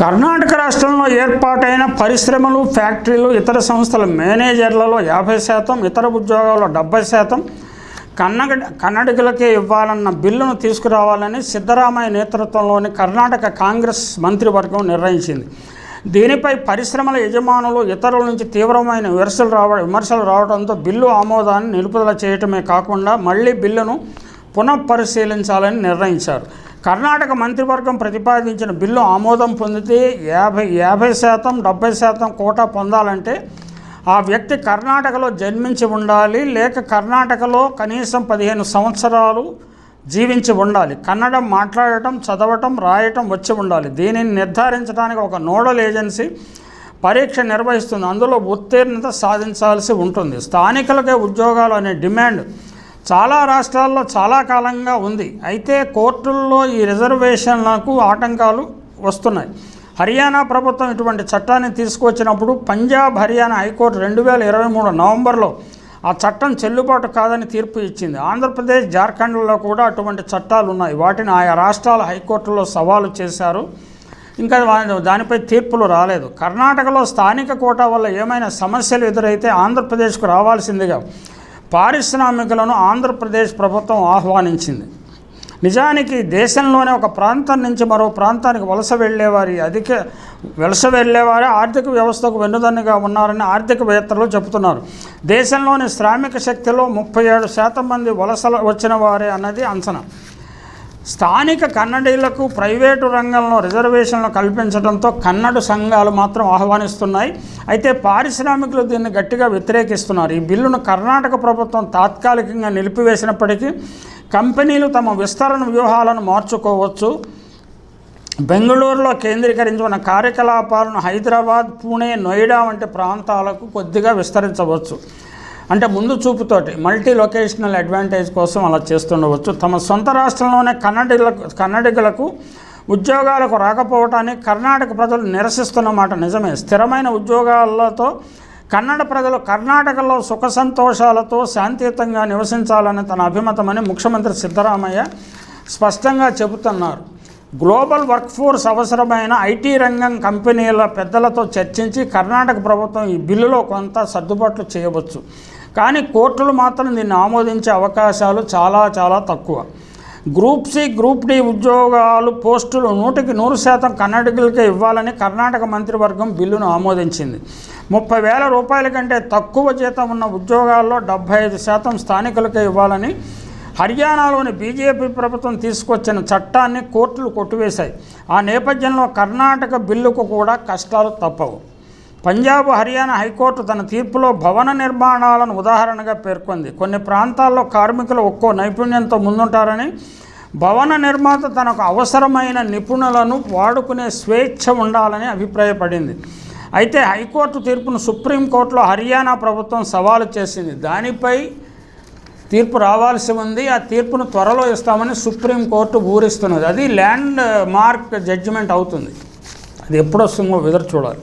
కర్ణాటక రాష్ట్రంలో ఏర్పాటైన పరిశ్రమలు ఫ్యాక్టరీలు ఇతర సంస్థల మేనేజర్లలో యాభై శాతం ఇతర ఉద్యోగాల్లో డెబ్బై శాతం కన్నడ కన్నడిగులకే ఇవ్వాలన్న బిల్లును తీసుకురావాలని సిద్ధరామయ్య నేతృత్వంలోని కర్ణాటక కాంగ్రెస్ మంత్రివర్గం నిర్ణయించింది. దీనిపై పరిశ్రమల యజమానులు ఇతరుల నుంచి తీవ్రమైన విమర్శలు రావ విమర్శలు రావడంతో బిల్లు ఆమోదాన్ని నిలుపుదల చేయటమే కాకుండా మళ్ళీ బిల్లును పునఃపరిశీలించాలని నిర్ణయించారు. కర్ణాటక మంత్రివర్గం ప్రతిపాదించిన బిల్లు ఆమోదం పొందితే యాభై యాభై శాతం డెబ్బై శాతం కోటా పొందాలంటే ఆ వ్యక్తి కర్ణాటకలో జన్మించి ఉండాలి లేక కర్ణాటకలో కనీసం పదిహేను సంవత్సరాలు జీవించి ఉండాలి. కన్నడం మాట్లాడటం చదవటం రాయటం వచ్చి ఉండాలి. దీనిని నిర్ధారించడానికి ఒక నోడల్ ఏజెన్సీ పరీక్ష నిర్వహిస్తుంది. అందులో ఉత్తీర్ణత సాధించాల్సి ఉంటుంది. స్థానికులకే ఉద్యోగాలు అనే డిమాండ్ చాలా రాష్ట్రాల్లో చాలా కాలంగా ఉంది. అయితే కోర్టుల్లో ఈ రిజర్వేషన్లకు ఆటంకాలు వస్తున్నాయి. హర్యానా ప్రభుత్వం ఇటువంటి చట్టాన్ని తీసుకొచ్చినప్పుడు పంజాబ్ హర్యానా హైకోర్టు రెండు వేల ఇరవై మూడు నవంబర్లో ఆ చట్టం చెల్లుబాటు కాదని తీర్పు ఇచ్చింది. ఆంధ్రప్రదేశ్ జార్ఖండ్లో కూడా అటువంటి చట్టాలు ఉన్నాయి. వాటిని ఆయా రాష్ట్రాల హైకోర్టులో సవాలు చేశారు. ఇంకా దానిపై తీర్పులు రాలేదు. కర్ణాటకలో స్థానిక కోటా వల్ల ఏమైనా సమస్యలు ఎదురైతే ఆంధ్రప్రదేశ్కు రావాల్సిందిగా పారిశ్రామికులను ఆంధ్రప్రదేశ్ ప్రభుత్వం ఆహ్వానించింది. నిజానికి దేశంలోనే ఒక ప్రాంతం నుంచి మరో ప్రాంతానికి వలస వెళ్ళేవారి అధిక వలస వెళ్ళేవారే ఆర్థిక వ్యవస్థకు వెన్నుదన్నుగా ఉన్నారని ఆర్థికవేత్తలు చెబుతున్నారు. దేశంలోని శ్రామిక శక్తిలో ముప్పై ఏడు శాతం మంది వలసలు వచ్చిన వారే అన్నది అంచనా. స్థానిక కన్నడీలకు ప్రైవేటు రంగంలో రిజర్వేషన్లు కల్పించడంతో కన్నడ సంఘాలు మాత్రం ఆహ్వానిస్తున్నాయి. అయితే పారిశ్రామికులు దీన్ని గట్టిగా వ్యతిరేకిస్తున్నారు. ఈ బిల్లును కర్ణాటక ప్రభుత్వం తాత్కాలికంగా నిలిపివేసినప్పటికీ కంపెనీలు తమ విస్తరణ వ్యూహాలను మార్చుకోవచ్చు. బెంగళూరులో కేంద్రీకరించిన కార్యకలాపాలను హైదరాబాద్ పూణే నోయిడా వంటి ప్రాంతాలకు కొద్దిగా విస్తరించవచ్చు. అంటే ముందు చూపుతోటి మల్టీ లొకేషనల్ అడ్వాంటేజ్ కోసం అలా చేస్తుండవచ్చు. తమ సొంత రాష్ట్రంలోనే కన్నడిలకు కన్నడికలకు ఉద్యోగాలకు రాకపోవటాన్ని కర్ణాటక ప్రజలు నిరసిస్తున్నమాట నిజమే. స్థిరమైన ఉద్యోగాలతో కన్నడ ప్రజలు కర్ణాటకలో సుఖ సంతోషాలతో శాంతియుతంగా నివసించాలని తన అభిమతమని ముఖ్యమంత్రి సిద్ధరామయ్య స్పష్టంగా చెబుతున్నారు. గ్లోబల్ వర్క్ ఫోర్స్ అవసరమైన ఐటీ రంగం కంపెనీల పెద్దలతో చర్చించి కర్ణాటక ప్రభుత్వం ఈ బిల్లులో కొంత సర్దుబాట్లు చేయవచ్చు. కానీ కోర్టులు మాత్రం దీన్ని ఆమోదించే అవకాశాలు చాలా చాలా తక్కువ. గ్రూప్ సి గ్రూప్ డి ఉద్యోగాలు పోస్టులు నూటికి నూరు శాతం కన్నడకులకే ఇవ్వాలని కర్ణాటక మంత్రివర్గం బిల్లును ఆమోదించింది. ముప్పై వేల రూపాయల కంటే తక్కువ జీతం ఉన్న ఉద్యోగాల్లో డెబ్బై ఐదు శాతం స్థానికులకే ఇవ్వాలని హర్యానాలోని బీజేపీ ప్రభుత్వం తీసుకొచ్చిన చట్టాన్ని కోర్టులు కొట్టివేశాయి. ఆ నేపథ్యంలో కర్ణాటక బిల్లుకు కూడా కష్టాలు తప్పవు. పంజాబ్ హర్యానా హైకోర్టు తన తీర్పులో భవన నిర్మాణాలను ఉదాహరణగా పేర్కొంది. కొన్ని ప్రాంతాల్లో కార్మికులు ఒక్కో నైపుణ్యంతో ముందుంటారని భవన నిర్మాత తనకు అవసరమైన నిపుణులను వాడుకునే స్వేచ్ఛ ఉండాలని అభిప్రాయపడింది. అయితే హైకోర్టు తీర్పును సుప్రీంకోర్టులో హర్యానా ప్రభుత్వం సవాలు చేసింది. దానిపై తీర్పు రావాల్సి ఉంది. ఆ తీర్పును త్వరలో ఇస్తామని సుప్రీంకోర్టు ఊరిస్తున్నది. అది ల్యాండ్ మార్క్ జడ్జిమెంట్ అవుతుంది. అది ఎప్పుడు వస్తుందో ఎదురు చూడాలి.